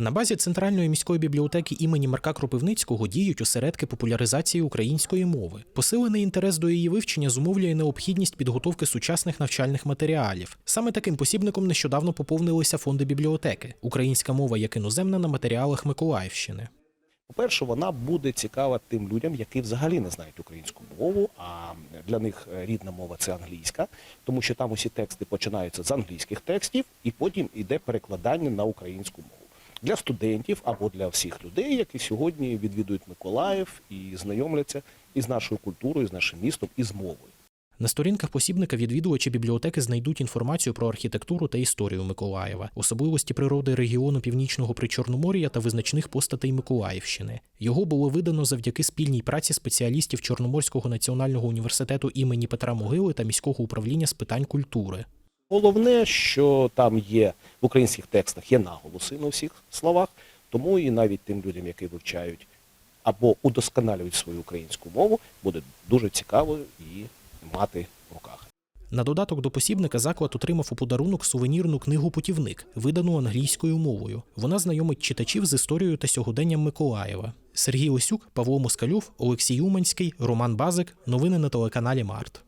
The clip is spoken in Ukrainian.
На базі центральної міської бібліотеки імені Марка Кропивницького діють осередки популяризації української мови. Посилений інтерес до її вивчення зумовлює необхідність підготовки сучасних навчальних матеріалів. Саме таким посібником нещодавно поповнилися фонди бібліотеки Українська мова як іноземна на матеріалах Миколаївщини. По-перше, вона буде цікава тим людям, які взагалі не знають українську мову, а для них рідна мова це англійська, тому що там усі тексти починаються з англійських текстів, і потім йде перекладання на українську мову. Для студентів або для всіх людей, які сьогодні відвідують Миколаїв і знайомляться із нашою культурою, з нашим містом і з мовою. На сторінках посібника відвідувачі бібліотеки знайдуть інформацію про архітектуру та історію Миколаєва, особливості природи регіону Північного Причорномор'я та визначних постатей Миколаївщини. Його було видано завдяки спільній праці спеціалістів Чорноморського національного університету імені Петра Могили та міського управління з питань культури. Головне, що там є в українських текстах є наголоси на всіх словах, тому і навіть тим людям, які вивчають або удосконалюють свою українську мову, буде дуже цікаво її мати в руках. На додаток до посібника заклад отримав у подарунок сувенірну книгу Путівник, видану англійською мовою. Вона знайомить читачів з історією та сьогоденням Миколаєва. Сергій Лисюк, Павло Москальов, Олексій Уманський, Роман Базик. Новини на телеканалі Март.